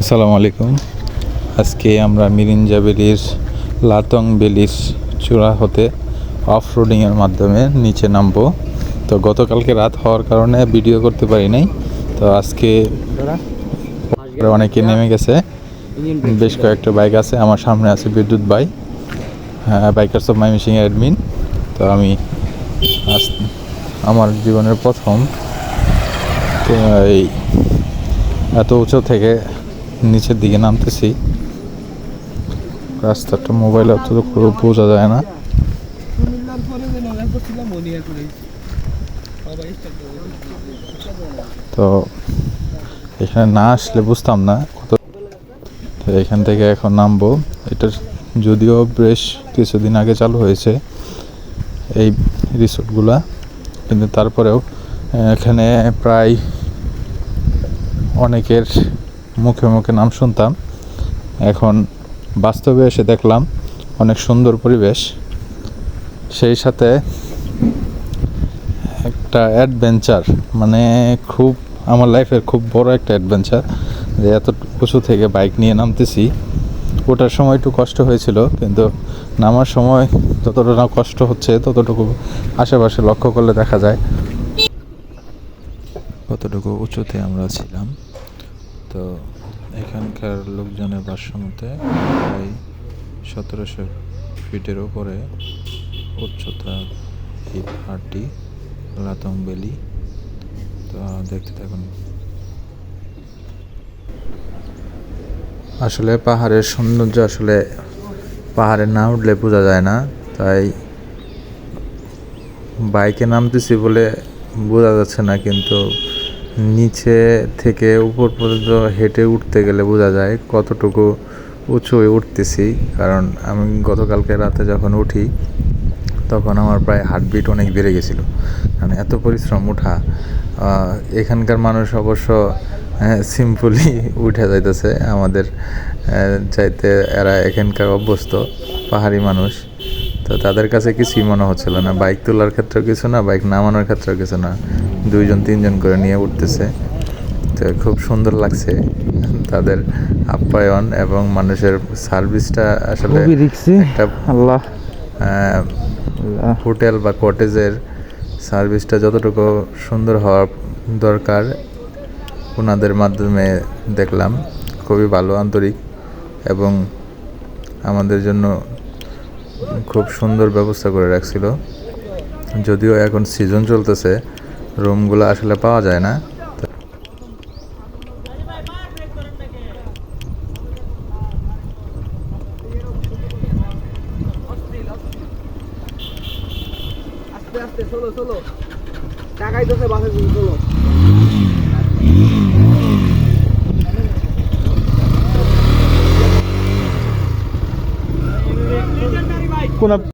আসসালামু আলাইকুম। আজকে আমরা মিরিঞ্জা বেলির লাতং বেলির চূড়া হতে অফ রোডিংয়ের মাধ্যমে নিচে নামবো। তো গতকালকে রাত হওয়ার কারণে ভিডিও করতে পারি নাই। তো আজকে অনেকে নেমে গেছে। বেশ কয়েকটা বাইক আছে, আমার সামনে আছে Bidyut by bikers of my missing admin. তো আমি আমার জীবনের প্রথম এই এত উঁচু থেকে নিচের দিকে নামতেছি। রাস্তাটা মোবাইলে অত বোঝা যায় না। তো এখানে না আসলে বুঝতাম না কত তো এখান থেকে এখন নামবো। এটা যদিও বেশ কিছুদিন আগে চালু হয়েছে এই রিসোর্টগুলা। কিন্তু তারপরেও এখানে প্রায় অনেকের মুখে মুখে নাম শুনতাম। এখন বাস্তবে এসে দেখলাম অনেক সুন্দর পরিবেশ। সেই সাথে একটা অ্যাডভেঞ্চার মানে খুব আমার লাইফের খুব বড় একটা অ্যাডভেঞ্চার যে এত উঁচু থেকে বাইক নিয়ে নামতেছি। ওটার সময় একটু কষ্ট হয়েছিল, কিন্তু নামার সময় যতটা না কষ্ট হচ্ছে, ততটুকু আশেপাশে লক্ষ্য করলে দেখা যায়। কতটুকু উঁচুতে আমরা ছিলাম। তো এখানকার লোকজনের ভাষ্যমতে প্রায় সতেরোশো ফিটের উপরে উচ্চতা এই পাহাড়টি লাতং বেলি। তো দেখতে থাকুন। আসলে পাহাড়ের সৌন্দর্য আসলে পাহাড়ে না উঠলে বোঝা যায় না, তাই বাইকে নামতেছি বলে বোঝা যাচ্ছে না, কিন্তু নিচে থেকে উপর পর্যন্ত হেঁটে উঠতে গেলে বোঝা যায় কতটুকু উঁচু হয়ে উঠতেছি। কারণ আমি গতকালকে রাতে যখন উঠি, তখন আমার প্রায় হার্টবিট অনেক বেড়ে গেছিল। মানে এত পরিশ্রম ওঠা এখানকার মানুষ অবশ্য সিম্পলি উঠে যাইতেছে। আমাদের চাইতে এরা এখানকার অভ্যস্ত, পাহাড়ি মানুষ। তো তাদের কাছে কিছুই মনে হচ্ছিল না। বাইক তোলার ক্ষেত্রেও কিছু না বাইক নামানোর ক্ষেত্রেও কিছু না। দুইজন তিনজন করে নিয়ে উঠতেছে। তো খুব সুন্দর লাগছে তাদের আপ্যায়ন এবং মানুষের সার্ভিসটা আসলে একটা আল্লাহ। হোটেল বা কটেজের সার্ভিসটা যতটুকু সুন্দর হওয়া দরকার ওনাদের মাধ্যমে দেখলাম। খুবই ভালো আন্তরিক এবং আমাদের জন্য খুব সুন্দর ব্যবস্থা করে রাখছিল। যদিও এখন সিজন চলতেছে রুমগুলো আসলে পাওয়া যায় না। টাকাই দোষে বাসে চলো। ربنا